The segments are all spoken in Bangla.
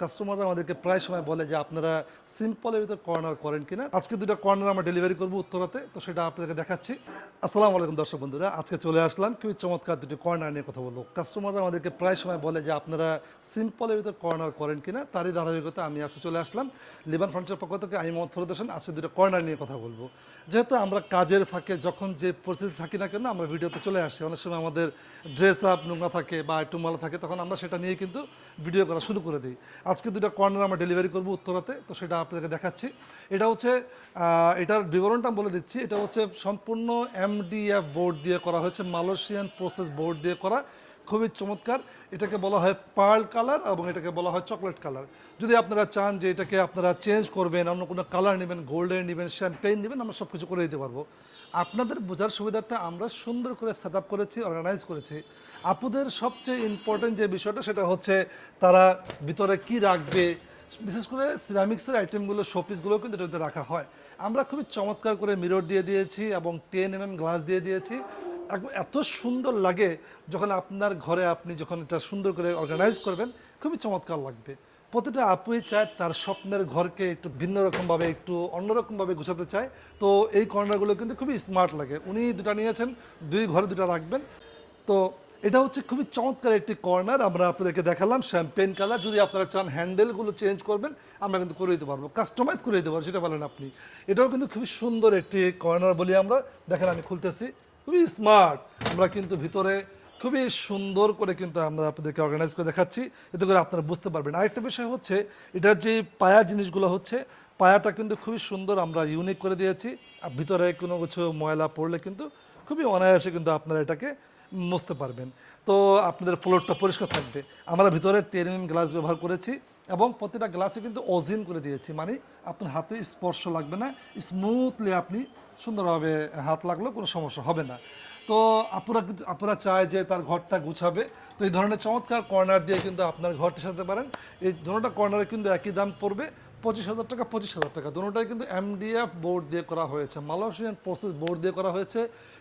কাস্টমাররা আমাদেরকে প্রায় সময় বলে যে, আপনারা সিম্পলের ভিতরে কর্নার করেন কিনা? আজকে দুটো কর্নার আমরা ডেলিভারি করব উত্তরাতে, তো সেটা আপনাদেরকে দেখাচ্ছি। আসসালামু আলাইকুম দর্শক বন্ধুরা, আজকে চলে আসলাম খুবই চমৎকার দুটি কর্নার নিয়ে কথা বলব। কাস্টমাররা আমাদেরকে প্রায় সময় বলে যে আপনারা সিম্পলের ভিতরে কর্নার করেন কিনা, তারই ধারাবাহিকতা আমি আজকে চলে আসলাম। লিবান ফার্নিচার পক্ষ থেকে আমি মোহাম্মদ ফরুদ হোসেন আজকে দুটো কর্নার নিয়ে কথা বলব। যেহেতু আমরা কাজের ফাঁকে যখন যে পরিস্থিতি থাকি না কেন, আমরা ভিডিওতে চলে আসি। অনেক সময় আমাদের ড্রেস আপ নোংরা থাকে বা একটু মালা থাকে, তখন আমরা সেটা নিয়ে কিন্তু ভিডিও করা শুরু করে দিই। আজকে দুটো কর্নার আমরা ডেলিভারি করব উত্তরাতে, তো সেটা আপনাদেরকে দেখাচ্ছি। এটা হচ্ছে এটার বিবরণটা বলে দিচ্ছি। এটা হচ্ছে সম্পূর্ণ এমডিএফ বোর্ড দিয়ে করা হয়েছে, মালয়েশিয়ান প্রসেস বোর্ড দিয়ে করা। খুবই চমৎকার। এটাকে বলা হয় পার্ল কালার এবং এটাকে বলা হয় চকলেট কালার। যদি আপনারা চান যে এটাকে আপনারা চেঞ্জ করবেন, অন্য কোনো কালার নেবেন, গোল্ডেন নেবেন, শ্যাম্পেইন নেবেন, আমরা সব কিছু করে দিতে পারব। আপনাদের বোঝার সুবিধার্থে আমরা সুন্দর করে সেট করেছি অর্গানাইজ করেছি। আপুদের সবচেয়ে ইম্পর্টেন্ট যে বিষয়টা, সেটা হচ্ছে তারা ভিতরে কি রাখবে। বিশেষ করে সিরামিক্সের আইটেমগুলো শোপিসগুলো কিন্তু এটাতে রাখা হয়। আমরা খুবই চমৎকার করে মিরর দিয়ে দিয়েছি এবং টেন এম গ্লাস দিয়ে দিয়েছি। এত সুন্দর লাগে যখন আপনার ঘরে আপনি যখন এটা সুন্দর করে অর্গানাইজ করবেন, খুবই চমৎকার লাগবে। প্রতিটা আপুই চায় তার স্বপ্নের ঘরকে একটু ভিন্ন রকমভাবে, একটু অন্যরকমভাবে গুছাতে চায়। তো এই কর্নারগুলো কিন্তু খুবই স্মার্ট লাগে। উনি দুটা নিয়েছেন, দুই ঘরে দুটো রাখবেন। তো এটা হচ্ছে খুবই চমৎকার একটি কর্নার আমরা আপনাদেরকে দেখালাম শ্যাম্পেন কালার যদি আপনারা চান হ্যান্ডেলগুলো চেঞ্জ করবেন, আমরা কিন্তু করে দিতে পারব কাস্টমাইজ করে দিতে পারব, সেটা বলেন আপনি। এটাও কিন্তু খুবই সুন্দর একটি কর্নার বলি আমরা, দেখেন আমি খুলতেছি, খুবই স্মার্ট আমরা কিন্তু ভিতরে খুবই সুন্দর করে কিন্তু আমরা আপনাদেরকে অর্গানাইজ করে দেখাচ্ছি, এতে করে আপনারা বুঝতে পারবেন। আরেকটা বিষয় হচ্ছে, এটার যে পায়া জিনিসগুলো হচ্ছে, পায়াটা কিন্তু খুবই সুন্দর, আমরা ইউনিক করে দিয়েছি, আর ভিতরে কোনো কিছু ময়লা পড়লে কিন্তু খুবই অনায়াসে কিন্তু আপনারা এটাকে মুছতে পারবেন। তো আপনাদের ফ্লোরটা পরিষ্কার থাকবে। আমরা ভিতরে টেরিমিম গ্লাস ব্যবহার করেছি এবং প্রতিটা গ্লাসে কিন্তু অজিন করে দিয়েছি। মানে আপনার হাতে স্পর্শ লাগবে না স্মুথলি আপনি সুন্দরভাবে হাত লাগলেও কোনো সমস্যা হবে না। তো আপুরা কিন্তু, আপুরা চায় যে তার ঘরটা গুছাবে। তো এই ধরনের চমৎকার কর্নার দিয়ে কিন্তু আপনার ঘরটি সাজাতে পারেন। এই ধরনের কর্নারে কিন্তু একই দাম পড়বে। পঁচিশ হাজার টাকা, পঁচিশ হাজার টাকা। দুটোটাই কিন্তু এমডিএফ বোর্ড দিয়ে করা হয়েছে। মালয়েশিয়ান প্রসেস বোর্ড দিয়ে করা হয়েছে।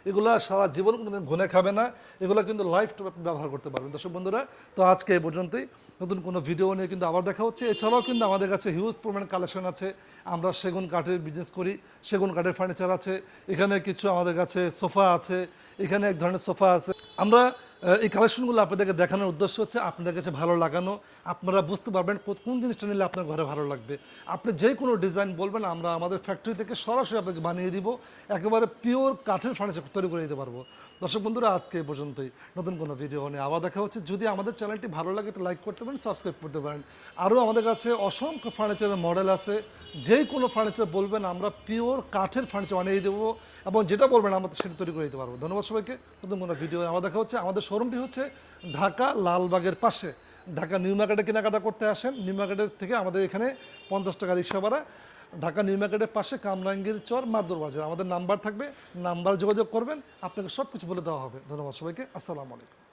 এগুলো সারা জীবন কোনোদিন ঘুনে খাবে না। এগুলো কিন্তু লাইফ আপনি ব্যবহার করতে পারবেন। দর্শক বন্ধুরা, তো আজকে এই পর্যন্তই। নতুন কোনো ভিডিও নিয়ে কিন্তু আবার দেখা হচ্ছে। এছাড়াও কিন্তু আমাদের কাছে হিউজ পরিমাণ কালেকশন আছে। আমরা সেগুন কাঠের বিজনেস করি। সেগুন কাঠের ফার্নিচার আছে। এখানে কিছু আমাদের কাছে সোফা আছে। এখানে এক ধরনের সোফা আছে। আমরা এই কালেকশনগুলো আপনাদেরকে দেখানোর উদ্দেশ্য হচ্ছে আপনাদের কাছে ভালো লাগানো। আপনারা বুঝতে পারবেন কোন জিনিসটা নিলে আপনার ঘরে ভালো লাগবে। আপনি যে কোনো ডিজাইন বলবেন, আমরা আমাদের ফ্যাক্টরি থেকে সরাসরি আপনাকে বানিয়ে দিব। একেবারে পিওর কাঠের ফার্নিচার তৈরি করে দিতে পারব। দর্শক বন্ধুরা, আজকে এই পর্যন্তই। নতুন কোনো ভিডিও নিয়ে আবার দেখা হচ্ছে। যদি আমাদের চ্যানেলটি ভালো লাগে, একটু লাইক করতে পারেন সাবস্ক্রাইব করতে পারেন। আরও আমাদের কাছে অসংখ্য ফার্নিচারের মডেল আছে। যে কোনো ফার্নিচার বলবেন, আমরা পিওর কাঠের ফার্নিচার বানিয়ে দেবো এবং যেটা বলবেন, আমরা সেটা তৈরি করে দিতে পারব। ধন্যবাদ সবাইকে। নতুন কোনো ভিডিও আবার দেখা হচ্ছে। আমাদের শোরুমটি হচ্ছে ঢাকা লালবাগের পাশে। ঢাকা নিউ মার্কেটে কেনাকাটা করতে আসেন। নিউ মার্কেটের থেকে আমাদের এখানে পঞ্চাশ টাকা রিক্সা ভাড়া। ঢাকা নিউ মার্কেটের পাশে কামরাঙ্গীর চর মাদুর বাজার আমাদের নাম্বার থাকবে। নাম্বার যোগাযোগ করবেন। আপনাকে সব কিছু বলে দেওয়া হবে। ধন্যবাদ সবাইকে। আসসালামু আলাইকুম।